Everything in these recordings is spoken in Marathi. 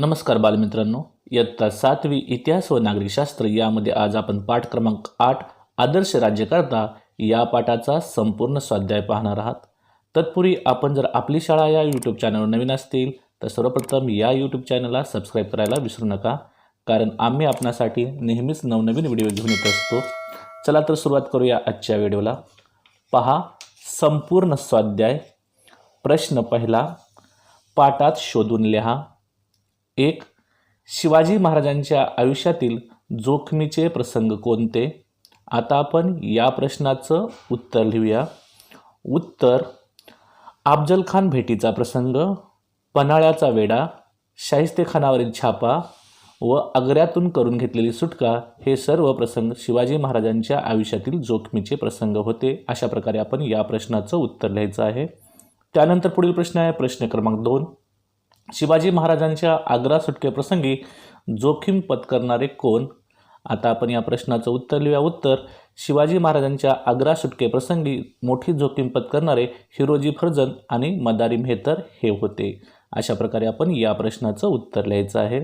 नमस्कार बालमित्रांनो. इयत्ता सातवी इतिहास व नागरिकशास्त्र यामध्ये आज आपण पाठ क्रमांक आठ आदर्श राज्यकर्ता या पाठाचा संपूर्ण स्वाध्याय पाहणार आहात. तत्पूर्वी आपण जर आपली शाळा या यूट्यूब चॅनलवर नवीन असतील तर सर्वप्रथम या यूट्यूब चॅनलला सबस्क्राईब करायला विसरू नका कारण आम्ही आपणासाठी नेहमीच नवनवीन व्हिडिओ घेऊन येत असतो. चला तर सुरुवात करूया आजच्या व्हिडिओला. पहा संपूर्ण स्वाध्याय. प्रश्न पहिला पाठात शोधून लिहा. एक शिवाजी महाराजांच्या आयुष्यातील जोखमीचे प्रसंग कोणते? आता आपण या प्रश्नाचं उत्तर लिहूया. उत्तर अफजल खान भेटीचा प्रसंग पन्हाळ्याचा वेढा शाहिस्तेखानावरील छापा व आग्र्यातून करून घेतलेली सुटका हे सर्व प्रसंग शिवाजी महाराजांच्या आयुष्यातील जोखमीचे प्रसंग होते. अशा प्रकारे आपण या प्रश्नाचं उत्तर लिहायचं आहे. त्यानंतर पुढील प्रश्न आहे प्रश्न क्रमांक दोन. शिवाजी महाराजांच्या आग्रा सुटकेप्रसंगी जोखीम पत्करणारे कोण? आता आपण या प्रश्नाचं उत्तर लिहूया. उत्तर शिवाजी महाराजांच्या आग्रा सुटकेप्रसंगी मोठी जोखीम पत्करणारे हिरोजी फर्जन आणि मदारी मेहतर हे होते. अशा प्रकारे आपण या प्रश्नाचं उत्तर लिहायचं आहे.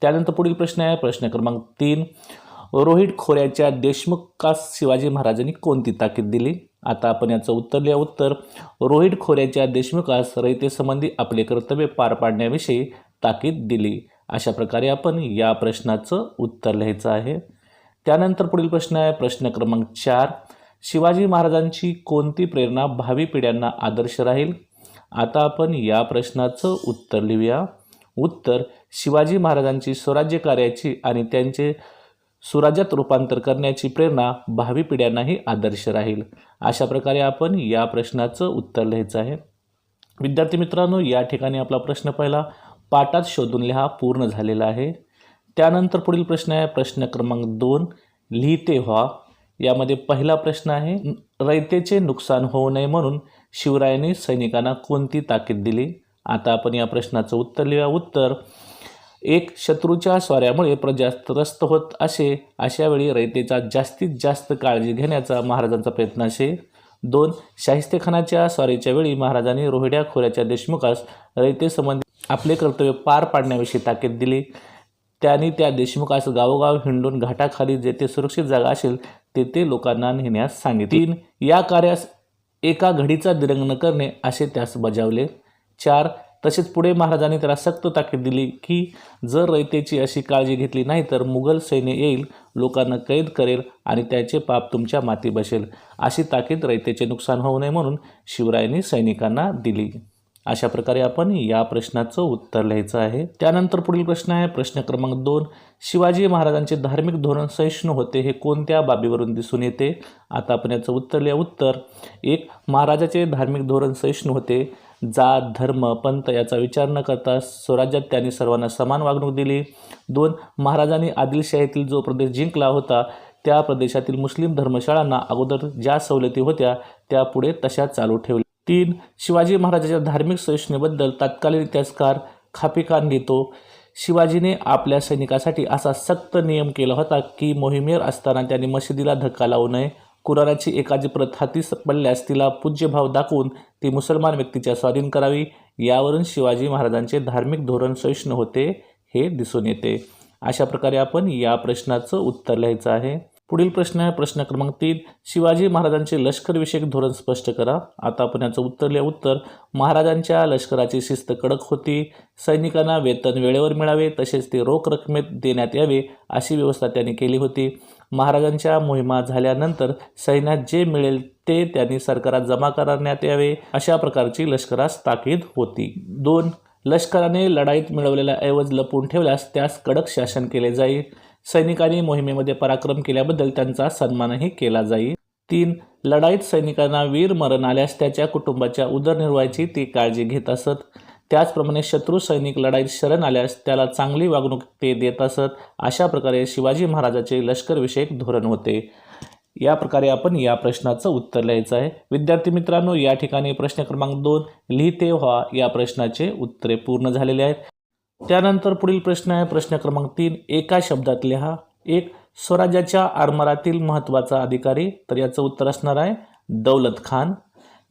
त्यानंतर पुढील प्रश्न आहे. प्रश्न क्रमांक तीन रोहित खोऱ्याच्या देशमुखास शिवाजी महाराजांनी कोणती ताकीद दिली? आता आपण याचं उत्तर लिहा. उत्तर रोहित खोऱ्याच्या देशमुखास रयतेसंबंधी आपले कर्तव्य पार पाडण्याविषयी ताकीद दिली. अशा प्रकारे आपण या प्रश्नाचं उत्तर लिहायचं आहे. त्यानंतर पुढील प्रश्न आहे. प्रश्न क्रमांक चार. शिवाजी महाराजांची कोणती प्रेरणा भावी पिढ्यांना आदर्श राहील? आता आपण या प्रश्नाचं उत्तर लिहूया. उत्तर शिवाजी महाराजांची स्वराज्य कार्याची आणि त्यांचे सुराज्यात रूपांतर करण्याची प्रेरणा भावी पिढ्यांनाही आदर्श राहील. अशा प्रकारे आपण या प्रश्नाचं उत्तर लिहायचं आहे. विद्यार्थी मित्रांनो या ठिकाणी आपला प्रश्न पहिला पाठात शोधून लिहा पूर्ण झालेला आहे. त्यानंतर पुढील प्रश्न आहे प्रश्न क्रमांक दोन लिहिते व्हा. यामध्ये पहिला प्रश्न आहे रयतेचे नुकसान होऊ नये म्हणून शिवरायांनी सैनिकांना कोणती ताकीद दिली? आता आपण या प्रश्नाचं उत्तर लिहूया. उत्तर एक शत्रूच्या स्वाऱ्यामुळे प्रजा त्रस्त होत असे अशा वेळी रयतेचा जास्तीत जास्त काळजी घेण्याचा महाराजांचा प्रयत्न असे. दोन शाहिस्तेखानाच्या स्वारीच्या वेळी महाराजांनी रोहिड्या खोऱ्याच्या देशमुखास रयतेसंबंधी आपले कर्तव्य पार पाडण्याविषयी ताकीद दिली. त्यांनी त्या देशमुखास गावोगाव हिंडून घाटाखाली जेथे सुरक्षित जागा असेल तेथे लोकांना नेण्यास सांगितले. तीन या कार्यास एका घडीचा दिरंग न करणे असे त्यास बजावले. चार तसेच पुढे महाराजांनी त्याला सक्त ताकीद दिली की जर रयतेची अशी काळजी घेतली नाही तर मुघल सैन्य येईल लोकांना कैद करेल आणि त्याचे पाप तुमच्या माती बसेल. अशी ताकीद रयतेचे नुकसान होऊ नये म्हणून शिवरायांनी सैनिकांना दिली. अशा प्रकारे आपण या प्रश्नाचं उत्तर लिहायचं आहे. त्यानंतर पुढील प्रश्न आहे. प्रश्न क्रमांक दोन. शिवाजी महाराजांचे धार्मिक धोरण सहिष्णू होते हे कोणत्या बाबीवरून दिसून येते? आता आपण याचं उत्तर लिहा उत्तर एक महाराजाचे धार्मिक धोरण सहिष्णू होते. जात धर्म पंथ याचा विचार न करता स्वराज्यात त्यांनी सर्वांना समान वागणूक दिली. दोन महाराजांनी आदिलशाहीतील जो प्रदेश जिंकला होता त्या प्रदेशातील मुस्लिम धर्मशाळांना अगोदर ज्या सवलती होत्या त्या पुढे तशा चालू ठेवल्या. तीन शिवाजी महाराजांच्या धार्मिक सहिष्णुतेबद्दल तत्कालीन इतिहासकार खापिकान लिहितो शिवाजीने आपल्या सैनिकासाठी असा सक्त नियम केला होता की मोहिमेवर असताना त्यांनी मशिदीला धक्का लावू नये. कुराणाची एखादी प्रत हातीस पडल्यास तिला पूज्यभाव दाखवून ती मुसलमान व्यक्तीच्या स्वाधीन करावी. यावरून शिवाजी महाराजांचे धार्मिक धोरण सहिष्णू होते हे दिसून येते. अशा प्रकारे आपण या प्रश्नाचं उत्तर लिहायचं आहे. पुढील प्रश्न आहे प्रश्न क्रमांक तीन. शिवाजी महाराजांचे लष्करविषयक धोरण स्पष्ट करा. आता आपण याचं उत्तर लिहा. उत्तर महाराजांच्या लष्कराची शिस्त कडक होती. सैनिकांना वेतन वेळेवर मिळावे तसेच ते रोख रकमेत देण्यात यावे अशी व्यवस्था त्यांनी केली होती. महाराजांच्या मोहिमा झाल्यानंतर सैन्यात जे मिळेल ते त्यांनी सरकारात जमा करण्यात यावे अशा प्रकारची लष्करास ताकीद होती. दोन लष्कराने लढाईत मिळवलेला ऐवज लपवून ठेवल्यास त्यास कडक शासन केले जाईल. सैनिकांनी मोहिमेमध्ये पराक्रम केल्याबद्दल त्यांचा सन्मानही केला जाईल. तीन लढाईत सैनिकांना वीर मरण आल्यास त्याच्या कुटुंबाच्या उदरनिर्वाहाची ती काळजी घेत असत. त्याचप्रमाणे शत्रू सैनिक लढाईत शरण आल्यास त्याला चांगली वागणूक ते देत असत अशा प्रकारे शिवाजी महाराजाचे लष्करविषयक धोरण होते. या प्रकारे आपण या प्रश्नाचं उत्तर लिहायचं आहे. विद्यार्थी मित्रांनो या ठिकाणी प्रश्न क्रमांक दोन लिहिते व्हा या प्रश्नाचे उत्तरे पूर्ण झालेले आहेत. त्यानंतर पुढील प्रश्न आहे. प्रश्न क्रमांक तीन एका शब्दात लिहा. एक स्वराज्याच्या आरमारातील महत्त्वाचा अधिकारी. तर याचं उत्तर असणार आहे दौलत खान.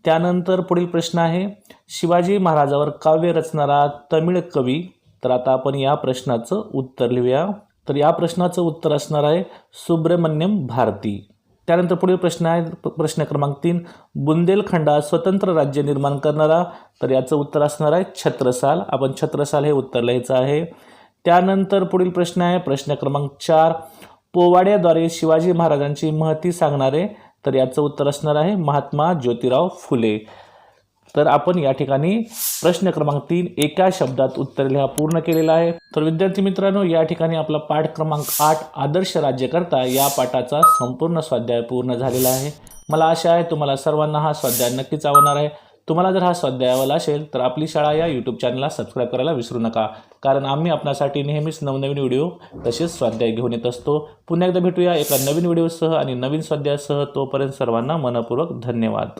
त्यानंतर पुढील प्रश्न आहे. शिवाजी महाराजावर काव्य रचणारा तमिळ कवी तर आता आपण या प्रश्नाचं उत्तर लिहूया. तर या प्रश्नाचं उत्तर असणार आहे सुब्रमण्यम भारती. त्यानंतर पुढील प्रश्न आहे प्रश्न क्रमांक तीन. बुंदेलखंडात स्वतंत्र राज्य निर्माण करणारा तर याचं उत्तर असणार आहे छत्रसाल. आपण छत्रसाल हे उत्तर लिहायचं आहे. त्यानंतर पुढील प्रश्न आहे प्रश्न क्रमांक चार. पोवाड्याद्वारे शिवाजी महाराजांची महती सांगणारे तर याचं उत्तर असणार आहे महात्मा ज्योतिराव फुले. तर आपण या ठिकाणी प्रश्न क्रमांक तीन एका शब्दात उत्तर लिहा पूर्ण केलेला आहे. तर विद्यार्थी मित्रांनो या ठिकाणी आपला पाठ क्रमांक आठ आदर्श राज्यकर्ता या पाठाचा संपूर्ण स्वाध्याय पूर्ण झालेला आहे. मला आशा आहे तुम्हाला सर्वांना हा स्वाध्याय नक्कीच आवडणार आहे. तुम्हाला जर हा स्वाध्याय आवडला असेल तर आपली शाळा या यूट्यूब चॅनलला सबस्क्राईब करायला विसरू नका. कारण आम्ही आपणासाठी नेहमीच नवनवीन व्हिडिओ तसेच स्वाध्याय घेऊन येत असतो. पुन्हा एकदा भेटूया एका नवीन व्हिडिओसह आणि नवीन स्वाध्यायासह तोपर्यंत सर्वांना मनपूर्वक धन्यवाद.